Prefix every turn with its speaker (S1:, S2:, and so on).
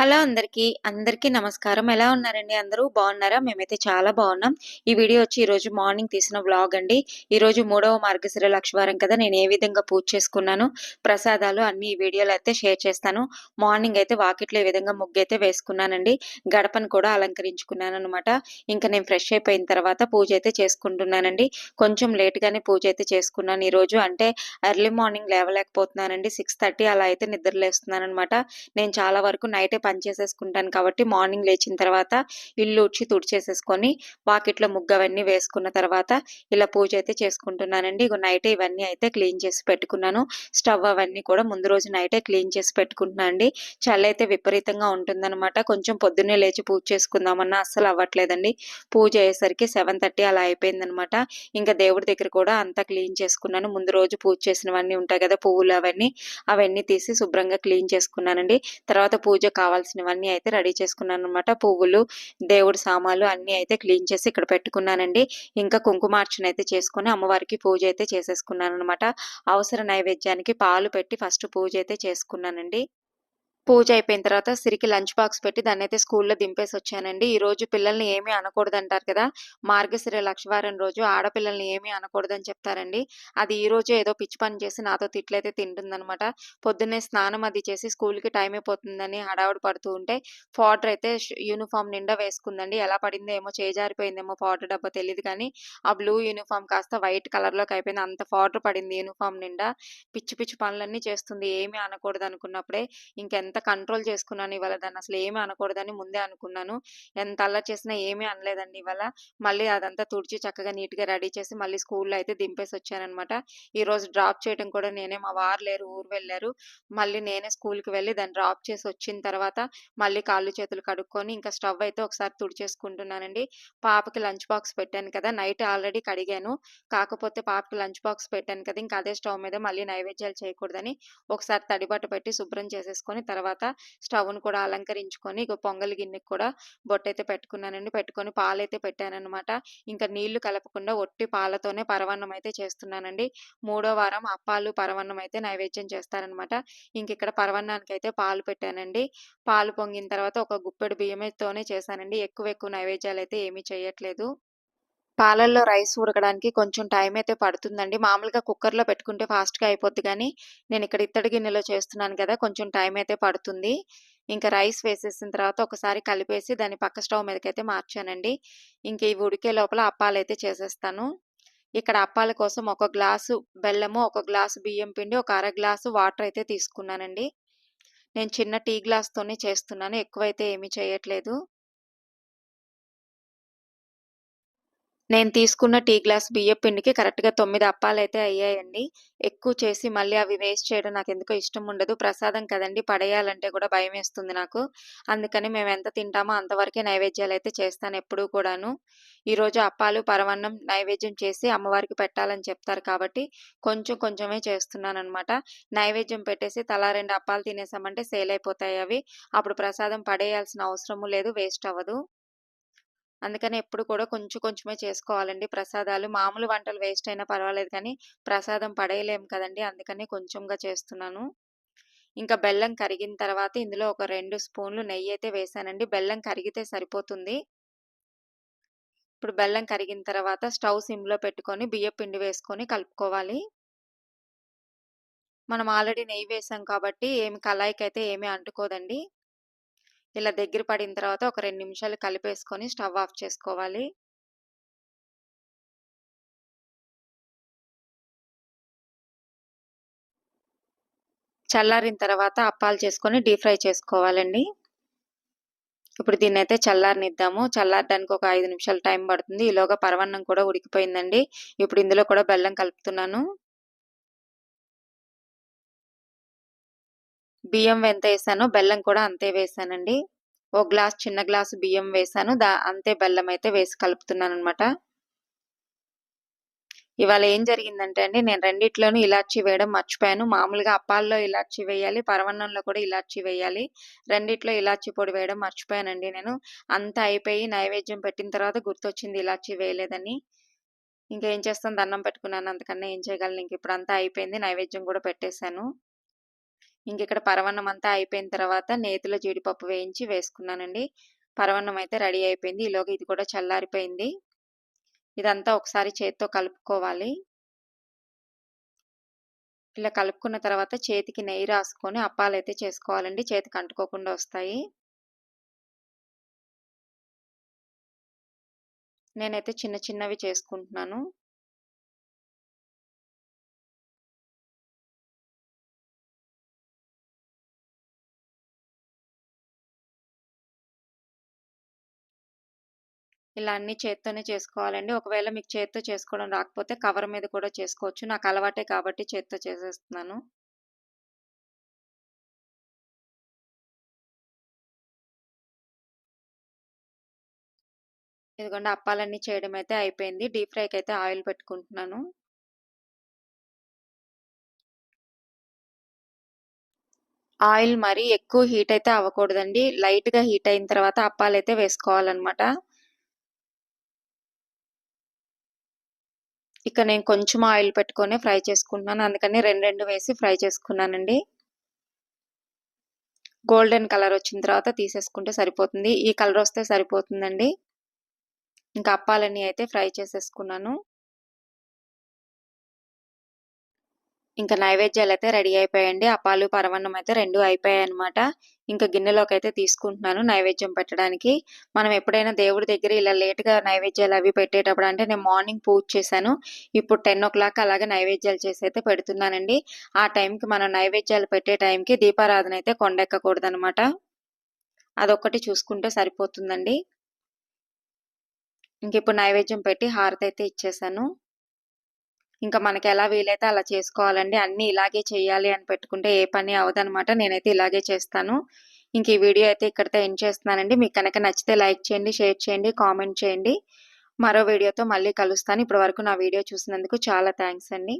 S1: Hello అందరికీ. అందరికీ నమస్కారం. ఎలా ఉన్నారండి అందరూ? బాగున్నారా? మేమైతే చాలా బాగున్నాం. ఈ వీడియో వచ్చి ఈరోజు మార్నింగ్ తీసిన వ్లాగ్ అండి. ఈరోజు మూడవ మార్గశిర లక్షవారం కదా! నేను ఏ విధంగా పూజ చేసుకున్నాను, ప్రసాదాలు అన్నీ ఈ వీడియోలో అయితే షేర్ చేస్తాను. మార్నింగ్ అయితే వాకిట్లో ఈ విధంగా ముగ్గైతే వేసుకున్నానండి. గడపను కూడా అలంకరించుకున్నాను అనమాట ఇంకా నేను ఫ్రెష్ అయిపోయిన తర్వాత పూజ అయితే చేసుకుంటున్నానండి. కొంచెం లేట్‌గానే పూజ అయితే చేసుకున్నాను ఈరోజు. అంటే ఎర్లీ మార్నింగ్ లేవలేకపోతున్నానండి. 6:30 అలా అయితే నిద్ర లేస్తున్నాననమాట. నేను చాలా వరకు నైటే పని చేసేసుకుంటాను కాబట్టి మార్నింగ్ లేచిన తర్వాత ఇల్లు ఉడిచి తుడిచేసేసుకొని వాకిట్లో ముగ్గు అవన్నీ వేసుకున్న తర్వాత ఇలా పూజ అయితే చేసుకుంటున్నానండి. ఇక నైట్ ఇవన్నీ అయితే క్లీన్ చేసి పెట్టుకున్నాను. స్టవ్ అవన్నీ కూడా ముందు రోజు నైటే క్లీన్ చేసి పెట్టుకుంటున్నాను అండి. చల్ల అయితే విపరీతంగా ఉంటుందన్నమాట. కొంచెం పొద్దున్నే లేచి పూజ చేసుకుందామన్నా అస్సలు అవ్వట్లేదండి. పూజ అయ్యేసరికి సెవెన్ థర్టీ అలా అయిపోయిందనమాట ఇంకా దేవుడి దగ్గర కూడా అంతా క్లీన్ చేసుకున్నాను. ముందు రోజు పూజ చేసినవన్నీ ఉంటాయి కదా పువ్వులు అవన్నీ అవన్నీ తీసి శుభ్రంగా క్లీన్ చేసుకున్నానండి. తర్వాత పూజ కావాల్సినవన్నీ అయితే రెడీ చేసుకున్నాను అనమాట పువ్వులు దేవుడి సామాన్లు అన్నీ అయితే క్లీన్ చేసి ఇక్కడ పెట్టుకున్నానండి. ఇంకా కుంకుమార్చన అయితే చేసుకుని అమ్మవారికి పూజ అయితే చేసేసుకున్నాను అనమాట అవసర నైవేద్యానికి పాలు పెట్టి ఫస్ట్ పూజ అయితే చేసుకున్నానండి. పూజ అయిపోయిన తర్వాత సిరికి లంచ్ బాక్స్ పెట్టి దాన్ని అయితే స్కూల్లో దింపేసి వచ్చానండి. ఈ రోజు పిల్లల్ని ఏమీ అనకూడదు అంటారు కదా? మార్గశిర లక్షవారం రోజు ఆడపిల్లల్ని ఏమీ అనకూడదని చెప్తారండి. అది ఈ రోజు ఏదో పిచ్చి పని చేసి నాతో తిట్లయితే తింటుందనమాట పొద్దున్నే స్నానం అది చేసి స్కూల్కి టైం అయిపోతుందని హడావుడి పడుతూ ఉంటే ఫాటర్ అయితే యూనిఫామ్ నిండా వేసుకుందండి. ఎలా పడిందో ఏమో చేజారిపోయిందేమో ఫాటర్ డబ్బా తెలియదు కానీ ఆ బ్లూ యూనిఫామ్ కాస్త వైట్ కలర్లోకి అయిపోయింది. అంత ఫాటర్ పడింది యూనిఫామ్ నిండా. పిచ్చి పిచ్చి పనులన్నీ చేస్తుంది. ఏమీ అనకూడదు అనుకున్నప్పుడే ఇంకెంత ఎంత కంట్రోల్ చేసుకున్నాను ఇవాళ దాన్ని అసలు ఏమీ అనకూడదని ముందే అనుకున్నాను. ఎంత అల్లరి చేసినా ఏమీ అనలేదండి ఇవాళ. మళ్ళీ అదంతా తుడిచి చక్కగా నీట్గా రెడీ చేసి మళ్ళీ స్కూల్లో అయితే దింపేసి వచ్చానమాట ఈరోజు డ్రాప్ చేయడం కూడా నేనే మా వారు లేరు ఊరు వెళ్ళారు. మళ్ళీ నేనే స్కూల్కి వెళ్ళి దాన్ని డ్రాప్ చేసి వచ్చిన తర్వాత మళ్ళీ కాళ్ళు చేతులు కడుక్కొని ఇంకా స్టవ్ అయితే ఒకసారి తుడిచేసుకుంటున్నానండి. పాపకి లంచ్ బాక్స్ పెట్టాను కదా నైట్ ఆల్రెడీ కడిగాను. కాకపోతే పాపకి లంచ్ బాక్స్ పెట్టాను కదా ఇంకా అదే స్టవ్ మీద మళ్ళీ నైవేద్యాలు చేయకూడదని ఒకసారి తడిబట్ట పెట్టి శుభ్రం చేసేసుకొని తర్వాత తర్వాత స్టవ్ను కూడా అలంకరించుకొని ఇక పొంగల్ గిన్నెకి కూడా బొట్టయితే పెట్టుకున్నానండి. పెట్టుకొని పాలైతే పెట్టానమాట ఇంకా నీళ్ళు కలపకుండా ఒట్టి పాలతోనే పరవన్నం అయితే చేస్తున్నానండి. మూడో వారం అప్పాలు పరవన్నం అయితే నైవేద్యం చేస్తారనమాట ఇంక ఇక్కడ పరవన్నానికి అయితే పాలు పెట్టానండి. పాలు పొంగిన తర్వాత ఒక గుప్పెడు బియ్యమతోనే చేశానండి. ఎక్కువ ఎక్కువ నైవేద్యాలు అయితే ఏమీ చేయట్లేదు. పాలల్లో రైస్ ఉడకడానికి కొంచెం టైం అయితే పడుతుందండి. మామూలుగా కుక్కర్లో పెట్టుకుంటే ఫాస్ట్గా అయిపోద్ది కానీ నేను ఇక్కడ ఇత్తడి గిన్నెలో చేస్తున్నాను కదా కొంచెం టైం అయితే పడుతుంది. ఇంకా రైస్ వేసేసిన తర్వాత ఒకసారి కలిపేసి దాన్ని పక్క స్టవ్ మీదకైతే మార్చానండి. ఇంక ఇవి ఉడికే లోపల అప్పాలు అయితే చేసేస్తాను. ఇక్కడ అప్పాల కోసం ఒక గ్లాసు బెల్లము ఒక గ్లాసు బియ్యం పిండి ఒక అర గ్లాసు వాటర్ అయితే తీసుకున్నానండి. నేను చిన్న టీ గ్లాస్తోనే చేస్తున్నాను ఎక్కువైతే ఏమీ చేయట్లేదు. నేను తీసుకున్న టీ గ్లాస్ బియ్యపు పిండికి కరెక్ట్‌గా తొమ్మిది అప్పాలైతే అయ్యాయండి. ఎక్కువ చేసి మళ్ళీ అవి వేస్ట్ చేయడం నాకు ఎందుకో ఇష్టం ఉండదు. ప్రసాదం కదండి పడేయాలంటే కూడా భయమేస్తుంది నాకు. అందుకని మేము ఎంత తింటామో అంతవరకే నైవేద్యాలు అయితే చేస్తాను ఎప్పుడూ కూడాను. ఈరోజు అప్పాలు, పరమాన్నం నైవేద్యం చేసి అమ్మవారికి పెట్టాలని చెప్తారు కాబట్టి కొంచెం కొంచెమే చేస్తున్నాననమాట. నైవేద్యం పెట్టేసి తలా రెండు అప్పాలు తినేసామంటే సేల్ అయిపోతాయి అవి. అప్పుడు ప్రసాదం పడేయాల్సిన అవసరము లేదు. వేస్ట్ అవ్వదు. అందుకని ఎప్పుడు కూడా కొంచెం కొంచెమే చేసుకోవాలండి ప్రసాదాలు. మామూలు వంటలు వేస్ట్ అయినా పర్వాలేదు కానీ, ప్రసాదం పడేయలేము కదండి అందుకని కొంచెంగా చేస్తున్నాను. ఇంకా బెల్లం కరిగిన తర్వాత ఇందులో ఒక రెండు స్పూన్లు నెయ్యి అయితే వేశానండి. బెల్లం కరిగితే సరిపోతుంది. ఇప్పుడు బెల్లం కరిగిన తర్వాత స్టవ్ సిమ్‌లో పెట్టుకొని బియ్యం పిండి వేసుకొని కలుపుకోవాలి. మనం ఆల్రెడీ నెయ్యి వేసాం కాబట్టి ఏమి కళాయికైతే ఏమీ అంటుకోదండి. ఇలా దగ్గర పడిన తర్వాత ఒక రెండు నిమిషాలు కలిపేసుకొని స్టవ్ ఆఫ్ చేసుకోవాలి. చల్లారిన తర్వాత అప్పాలు చేసుకొని డీప్ ఫ్రై చేసుకోవాలండి. ఇప్పుడు దీన్ని అయితే చల్లారనిద్దాము. చల్లారడానికి ఒక ఐదు నిమిషాలు టైం పడుతుంది. ఈలోగా పరవన్నం కూడా ఉడికిపోయిందండి. ఇప్పుడు ఇందులో కూడా బెల్లం కలుపుతున్నాను. బియ్యం ఎంత వేసానో బెల్లం కూడా అంతే వేసానండి. ఒక గ్లాస్ చిన్న గ్లాసు బియ్యం వేసాను. దా అంతే బెల్లం అయితే వేసి కలుపుతున్నాను అనమాట ఇవాళ ఏం జరిగిందంటే అండి నేను రెండిట్లోనూ ఇలాచీ వేయడం మర్చిపోయాను. మామూలుగా అప్పాల్లో ఇలాచీ వేయాలి. పరవన్నంలో కూడా ఇలాచీ వేయాలి. రెండిట్లో ఇలాచీ పొడి వేయడం మర్చిపోయానండి నేను. అంతా అయిపోయి నైవేద్యం పెట్టిన తర్వాత గుర్తొచ్చింది ఇలాచీ వేయలేదని. ఇంకేం చేస్తాం దండం పెట్టుకున్నాను. అంతకన్నా ఏం చేయగలను. ఇంక ఇప్పుడంతా అయిపోయింది. నైవేద్యం కూడా పెట్టేశాను. ఇంక ఇక్కడ పరవన్నం అంతా అయిపోయిన తర్వాత నేతిలో జీడిపప్పు వేయించి వేసుకున్నానండి. పరవన్నం అయితే రెడీ అయిపోయింది. ఈలోగా ఇది కూడా చల్లారిపోయింది. ఇదంతా ఒకసారి చేతితో కలుపుకోవాలి. ఇలా కలుపుకున్న తర్వాత చేతికి నెయ్యి రాసుకొని అప్పాలైతే చేసుకోవాలండి. చేతికి అంటుకోకుండా వస్తాయి. నేనైతే చిన్న చిన్నవి చేసుకుంటున్నాను. ఇలా అన్ని చేత్తోనే చేసుకోవాలండి. ఒకవేళ మీకు చేత్తో చేసుకోవడం రాకపోతే కవర్ మీద కూడా చేసుకోవచ్చు. నాకు అలవాటే కాబట్టి చేత్తో చేసేస్తున్నాను. ఇదిగోండి అప్పాలన్నీ చేయడం అయితే అయిపోయింది. డీప్ ఫ్రైకి అయితే ఆయిల్ పెట్టుకుంటున్నాను. ఆయిల్ మరి ఎక్కువ హీట్ అయితే అవ్వకూడదండి. లైట్గా హీట్ అయిన తర్వాత అప్పాలు అయితే వేసుకోవాలన్నమాట. ఇక్కడ నేను కొంచెం ఆయిల్ పెట్టుకొని ఫ్రై చేసుకుంటున్నాను. అందుకని రెండు రెండు వేసి ఫ్రై చేసుకున్నానండి. గోల్డెన్ కలర్ వచ్చిన తర్వాత తీసేసుకుంటే సరిపోతుంది. ఈ కలర్ వస్తే సరిపోతుందండి. ఇంకా అప్పాలన్నీ అయితే ఫ్రై చేసేసుకున్నాను. ఇంకా నైవేద్యాలు అయితే రెడీ అయిపోయాయండి. అప్పాలు పరవన్నం అయితే రెండు అయిపోయాయి అనమాట ఇంకా గిన్నెలోకి అయితే తీసుకుంటున్నాను నైవేద్యం పెట్టడానికి. మనం ఎప్పుడైనా దేవుడి దగ్గర ఇలా లేట్గా నైవేద్యాలు అవి పెట్టేటప్పుడు అంటే నేను మార్నింగ్ పూజ చేశాను. ఇప్పుడు టెన్ ఓ క్లాక్ అలాగే నైవేద్యాలు చేసి అయితే పెడుతున్నానండి. ఆ టైంకి మనం నైవేద్యాలు పెట్టే టైంకి దీపారాధన అయితే కొండెక్కకూడదు అనమాట అదొక్కటి చూసుకుంటే సరిపోతుందండి. ఇంక ఇప్పుడు నైవేద్యం పెట్టి హారతి అయితే ఇచ్చేసాను. ఇంకా మనకి ఎలా వీలైతే అలా చేసుకోవాలండి. అన్నీ ఇలాగే చేయాలి అని పెట్టుకుంటే ఏ పని అవదనమాట నేనైతే ఇలాగే చేస్తాను. ఇంక ఈ వీడియో అయితే ఇక్కడితో ఎండ్ చేస్తున్నానండి. మీకు కనుక నచ్చితే లైక్ చేయండి షేర్ చేయండి కామెంట్ చేయండి. మరో వీడియోతో మళ్ళీ కలుస్తాను. ఇప్పటి వరకు నా వీడియో చూసినందుకు చాలా థ్యాంక్స్ అండి.